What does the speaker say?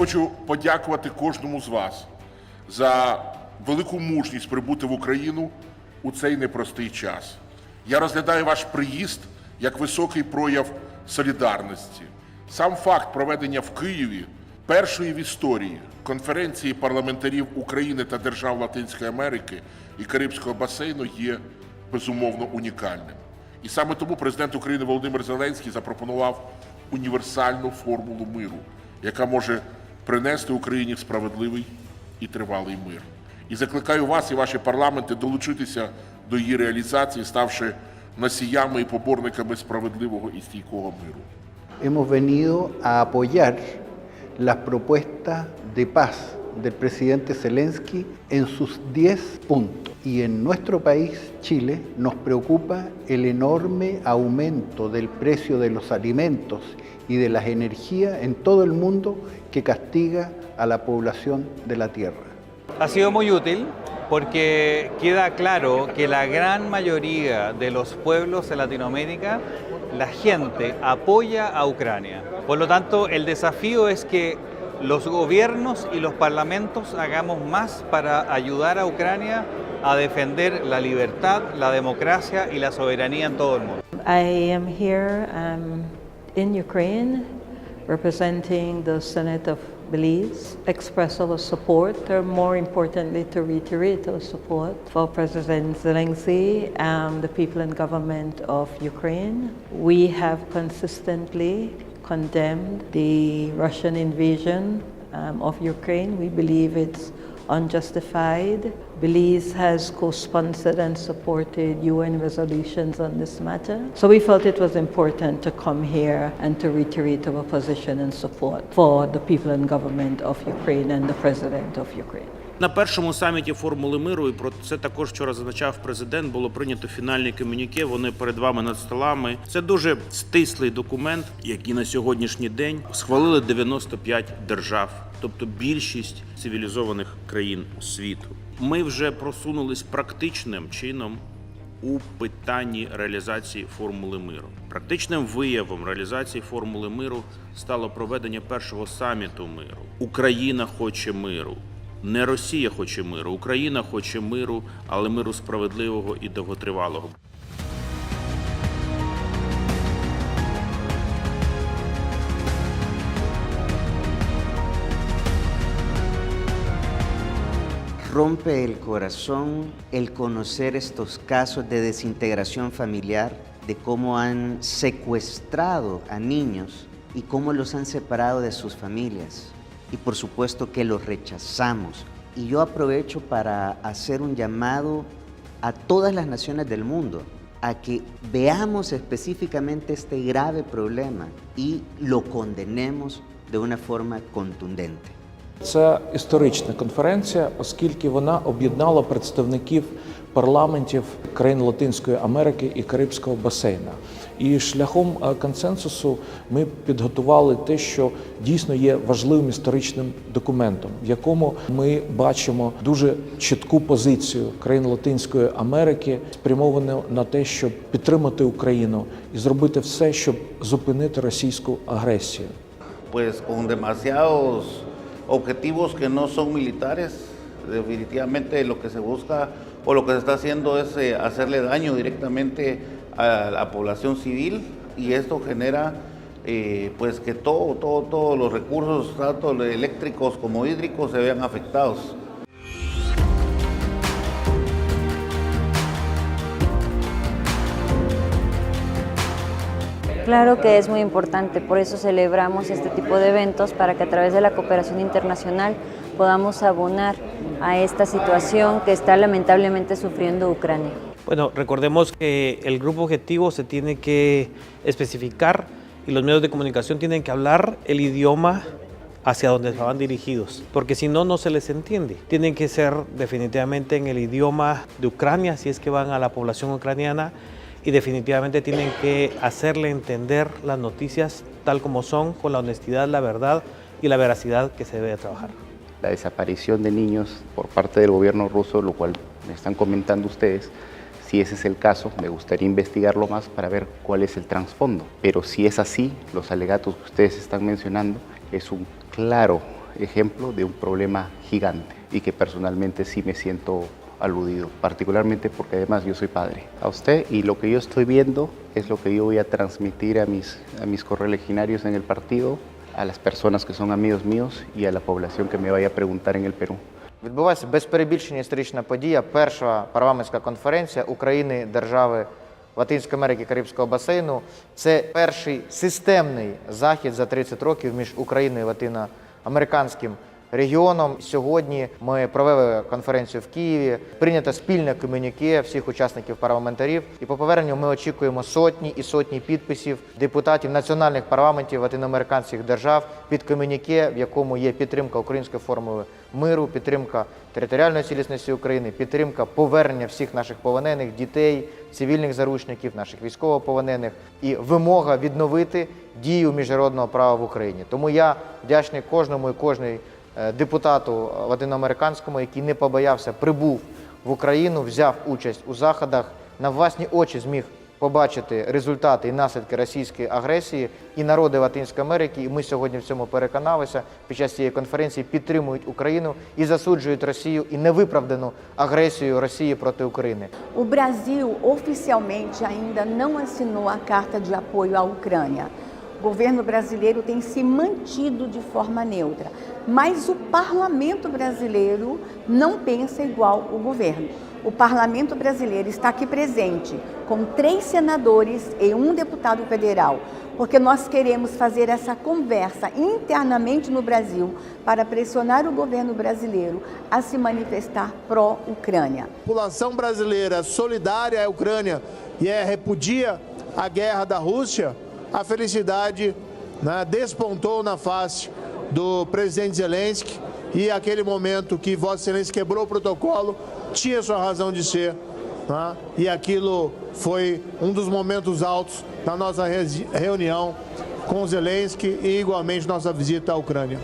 хочу подякувати кожному з вас за велику мужність прибути в Україну у цей непростий час. Я розглядаю ваш приїзд як високий прояв солідарності. Сам факт проведення в Києві першої в історії конференції парламентарів України та держав Латинської Америки і Карибського басейну є безумовно унікальним. І саме тому президент України Володимир Зеленський запропонував універсальну формулу миру, яка може принести Україні справедливий і тривалий мир. І закликаю вас і ваші парламенти долучитися до її реалізації, ставши носіями і поборниками справедливого і стійкого миру. Hemos venido a apoyar las propuestas de paz del presidente Zelensky en sus 10 puntos. Y en nuestro país, Chile, nos preocupa el enorme aumento del precio de los alimentos y de las energías en todo el mundo que castiga a la población de la tierra. Ha sido muy útil porque queda claro que la gran mayoría de los pueblos de Latinoamérica, la gente apoya a Ucrania. Por lo tanto, el desafío es que los gobiernos y los parlamentos hagamos más para ayudar a Ucrania a defender la libertad, la democracia y la soberanía en todo el mundo. I am here um, in Ukraine representing the Senate of Belize, express our support, or more importantly, to reiterate our support for President Zelensky and the people and government of Ukraine. We have consistently condemned the Russian invasion um, of Ukraine. We believe it's unjustified. Belize has co-sponsored and supported UN resolutions on this matter. So we felt it was important to come here and to reiterate our position and support for the people and government of Ukraine and the president of Ukraine. На першому саміті формули миру, і про це також вчора зазначав президент. Було прийнято фінальні комюніке. Вони перед вами над столами. Це дуже стислий документ, який на сьогоднішній день схвалили 95 держав, тобто більшість цивілізованих країн світу. Ми вже просунулись практичним чином у питанні реалізації формули миру. Практичним виявом реалізації формули миру стало проведення першого саміту миру. Україна хоче миру. Не Росія хоче миру, Україна хоче миру, але миру справедливого і довготривалого. Rompe el corazón el conocer estos casos de desintegración familiar, de cómo han secuestrado a niños y cómo los han separado de sus familias. Y por supuesto que los rechazamos. Y yo aprovecho para hacer un llamado a todas las naciones del mundo a que veamos específicamente este grave problema y lo condenemos de una forma contundente. Це історична конференція, оскільки вона об'єднала представників парламентів країн Латинської Америки і Карибського басейна. І шляхом е, консенсусу ми підготували те, що дійсно є важливим історичним документом, в якому ми бачимо дуже чітку позицію країн Латинської Америки, спрямовану на те, щоб підтримати Україну і зробити все, щоб зупинити російську агресію. pues con demasiados objetivos que no son militares. Definitivamente lo que se busca o lo que se está haciendo es eh, hacerle daño directamente a la población civil y esto genera eh, pues que todo, todo, todos los recursos, tanto eléctricos como hídricos, se vean afectados. Claro que es muy importante, por eso celebramos este tipo de eventos para que a través de la cooperación internacional podamos abonar a esta situación que está lamentablemente sufriendo Ucrania. Bueno, recordemos que el grupo objetivo se tiene que especificar y los medios de comunicación tienen que hablar el idioma hacia donde van dirigidos, porque si no, no se les entiende. Tienen que ser definitivamente en el idioma de Ucrania, si es que van a la población ucraniana, y definitivamente tienen que hacerle entender las noticias tal como son, con la honestidad, la verdad y la veracidad que se debe de trabajar. la desaparición de niños por parte del gobierno ruso, lo cual me están comentando ustedes. Si ese es el caso, me gustaría investigarlo más para ver cuál es el trasfondo. Pero si es así, los alegatos que ustedes están mencionando es un claro ejemplo de un problema gigante y que personalmente sí me siento aludido, particularmente porque además yo soy padre. A usted y lo que yo estoy viendo es lo que yo voy a transmitir a mis, a mis correligionarios en el partido, a las personas que son amigos míos y a la población que me vaya a preguntar en el Perú. Відбувається без перебільшення історична подія. Перша парламентська конференція України, держави Латинської Америки Карибського басейну. Це перший системний захід за 30 років між Україною і латиноамериканським регіоном. Сьогодні ми провели конференцію в Києві. Прийнято спільне комюніке всіх учасників парламентарів. І по поверненню ми очікуємо сотні і сотні підписів депутатів національних парламентів латиноамериканських держав під комюніке, в якому є підтримка української формули миру, підтримка територіальної цілісності України, підтримка повернення всіх наших полонених дітей, цивільних заручників, наших військовополонених і вимога відновити дію міжнародного права в Україні. Тому я вдячний кожному і кожній депутату латиноамериканському, який не побоявся, прибув в Україну, взяв участь у заходах, на власні очі зміг побачити результати і наслідки російської агресії і народи Латинської Америки. І ми сьогодні в цьому переконалися під час цієї конференції підтримують Україну і засуджують Росію і невиправдану агресію Росії проти України. O Brasil oficialmente ainda não assinou a carta de apoio. O governo brasileiro tem se mantido de forma neutra, mas o parlamento brasileiro não pensa igual o governo. O parlamento brasileiro está aqui presente com três senadores e um deputado federal, porque nós queremos fazer essa conversa internamente no Brasil para pressionar o governo brasileiro a se manifestar pró-Ucrânia. A população brasileira solidária à Ucrânia e é, repudia a guerra da Rússia, a felicidade né, despontou na face do presidente Zelensky e aquele momento que Vossa Excelência quebrou o protocolo tinha sua razão de ser. né, e aquilo foi um dos momentos altos da nossa reunião com Zelensky e igualmente nossa visita à Ucrânia.